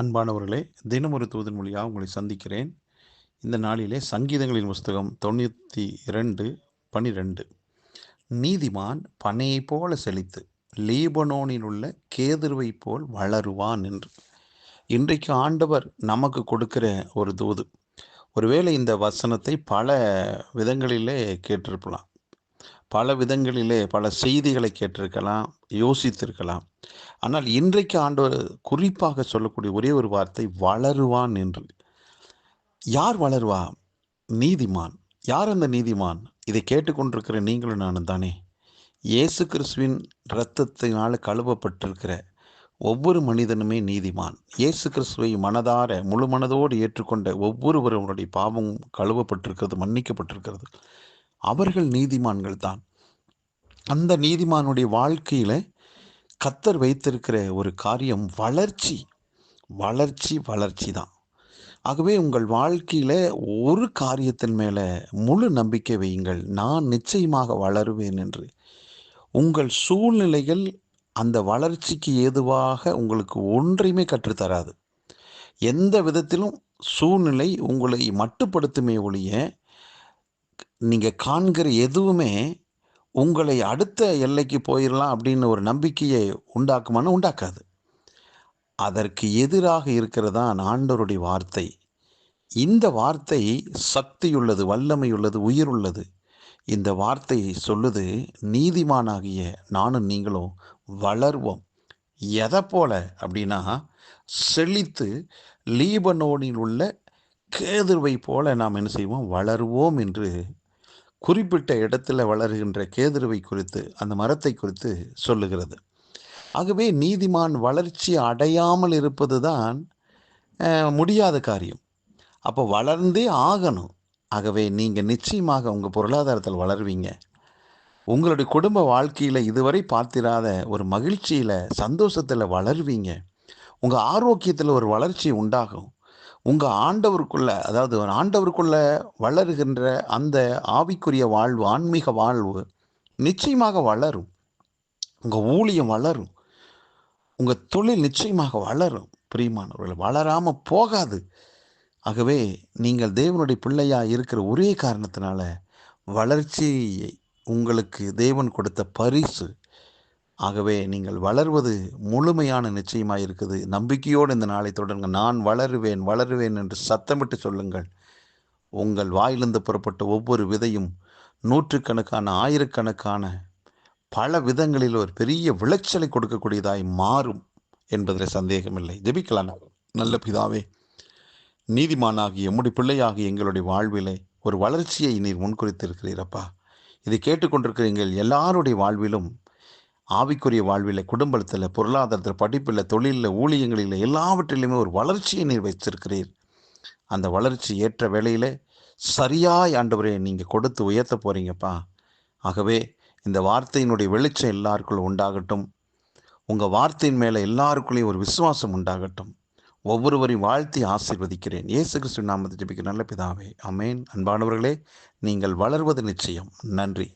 அன்பானவர்களே தினமொரு தூதன் மொழியாக உங்களை சந்திக்கிறேன். இந்த நாளிலே சங்கீதங்களின் புஸ்தகம் தொண்ணூற்றி இரண்டு பனிரெண்டு. நீதிமான் பனையைப் போல செழித்து லீபனோனில் உள்ள கேதுருவை போல் வளருவான் என்று. இன்றைக்கு ஆண்டவர் நமக்கு கொடுக்கிற ஒரு தூது. ஒருவேளை இந்த வசனத்தை பல விதங்களிலே கேட்டிருக்கலாம் பல விதங்களிலே பல செய்திகளை கேட்டிருக்கலாம் யோசித்திருக்கலாம். ஆனால் இன்றைக்கு ஆண்டவர் குறிப்பாக சொல்லக்கூடிய ஒரே ஒரு வார்த்தை வளருவான் என்று. யார் வளருவா? நீதிமான். யார் அந்த நீதிமான்? இதை கேட்டுக்கொண்டிருக்கிற நீங்களும் நானும் தானே. இயேசு கிறிஸ்துவின் இரத்தத்தினால் கழுவப்பட்டிருக்கிற ஒவ்வொரு மனிதனுமே நீதிமான். இயேசு கிறிஸ்துவை மனதார முழு மனதோடு ஏற்றுக்கொண்ட ஒவ்வொருவருடைய பாவமும் கழுவப்பட்டிருக்கிறது மன்னிக்கப்பட்டிருக்கிறது. அவர்கள் நீதிமான்கள் தான். அந்த நீதிமானுடைய வாழ்க்கையில கத்தர் வைத்திருக்கிற ஒரு காரியம் வளர்ச்சி. வளர்ச்சி வளர்ச்சி தான். ஆகவே உங்கள் வாழ்க்கையில ஒரு காரியத்தின் மேல முழு நம்பிக்கை வையுங்கள். நான் நிச்சயமாக வளருவேன் என்று. உங்கள் சூழ்நிலைகள் அந்த வளர்ச்சிக்கு ஏதுவாக உங்களுக்கு ஒன்றையுமே கற்றுத்தராது. எந்த விதத்திலும் சூழ்நிலை உங்களை மட்டுப்படுத்துமே ஒழிய நீங்கள் காண்கிற எதுவுமே உங்களை அடுத்த எல்லைக்கு போயிடலாம் அப்படின்னு ஒரு நம்பிக்கையை உண்டாக்குமான்னு உண்டாக்காது. அதற்கு எதிராக இருக்கிறதான் ஆண்டவருடைய வார்த்தை. இந்த வார்த்தை சக்தியுள்ளது வல்லமையுள்ளது உயிர் உள்ளது இந்த வார்த்தை சொல்லுது நீதிமானாகிய நானும் நீங்களும் வளர்வோம். எதை போல? அப்படின்னா செழித்து லீபனோனில் உள்ள கேதுருவை போல நாம் என்ன செய்வோம்? வளருவோம் என்று குறிப்பிட்ட இடத்துல வளர்கின்ற கேதுருவை குறித்து அந்த மரத்தை குறித்து சொல்லுகிறது. ஆகவே நீதிமான் வளர்ச்சி அடையாமல் இருப்பது தான் முடியாத காரியம். அப்போ வளர்ந்தே ஆகணும். ஆகவே நீங்கள் நிச்சயமாக உங்கள் பொருளாதாரத்தில் வளருவீங்க. உங்களுடைய குடும்ப வாழ்க்கையில் இதுவரை பார்த்திராத ஒரு மகிழ்ச்சியில் சந்தோஷத்தில் வளருவீங்க. உங்கள் ஆரோக்கியத்தில் ஒரு வளர்ச்சி உண்டாகும். உங்கள் ஆண்டவருக்குள்ள அதாவது ஆண்டவருக்குள்ள வளருகின்ற அந்த ஆவிக்குரிய வாழ்வு ஆன்மீக வாழ்வு நிச்சயமாக வளரும். உங்கள் ஊழியம் வளரும். உங்கள் தொழில் நிச்சயமாக வளரும். பிரியமானவர்கள் வளராமல் போகாது. ஆகவே நீங்கள் தேவனுடைய பிள்ளையாக இருக்கிற ஒரே காரணத்தினால வளர்ச்சியை உங்களுக்கு தேவன் கொடுத்த பரிசு ஆகவே நீங்கள் வளர்வது முழுமையான நிச்சயமாக இருக்குது நம்பிக்கையோடு இந்த நாளை தொடருங்க. நான் வளருவேன் வளருவேன் என்று சத்தமிட்டு சொல்லுங்கள். உங்கள் வாயிலிருந்து புறப்பட்ட ஒவ்வொரு விதையும் நூற்றுக்கணக்கான ஆயிரக்கணக்கான பல விதங்களில் ஒரு பெரிய விளைச்சலை கொடுக்கக்கூடியதாய் மாறும் என்பதில் சந்தேகமில்லை. ஜெபிக்கலாம் நல்ல பிதாவே நீதிமானாகிய எம்முடைய பிள்ளையாகி எங்களுடைய வாழ்விலே ஒரு வளர்ச்சியை நீர் முன்குறித்திருக்கிறீரப்பா இதை கேட்டுக்கொண்டிருக்கிற எங்கள் எல்லாருடைய வாழ்விலும் ஆவிக்குரிய வாழ்வில் குடும்பத்தில் பொருளாதாரத்தில் படிப்பில் தொழிலில் ஊழியங்களில் எல்லாவற்றிலுமே ஒரு வளர்ச்சியை நீர் வைத்திருக்கிறீர். அந்த வளர்ச்சி ஏற்ற வேளையில் சரியாய் ஆண்டவரே நீங்கள் கொடுத்து உயர்த்த போகிறீங்கப்பா ஆகவே இந்த வார்த்தையினுடைய வெளிச்சம் எல்லாருக்குள்ளும் உண்டாகட்டும். உங்கள் வார்த்தையின் மேலே எல்லாருக்குள்ளேயும் ஒரு விசுவாசம் உண்டாகட்டும். ஒவ்வொருவரையும் வாழ்த்தி ஆசீர்வதிக்கிறேன். இயேசு கிறிஸ்து நாமத்தை ஜபிக்க நல்ல பிதாவே அமேன் அன்பானவர்களே நீங்கள் வளர்வது நிச்சயம். நன்றி.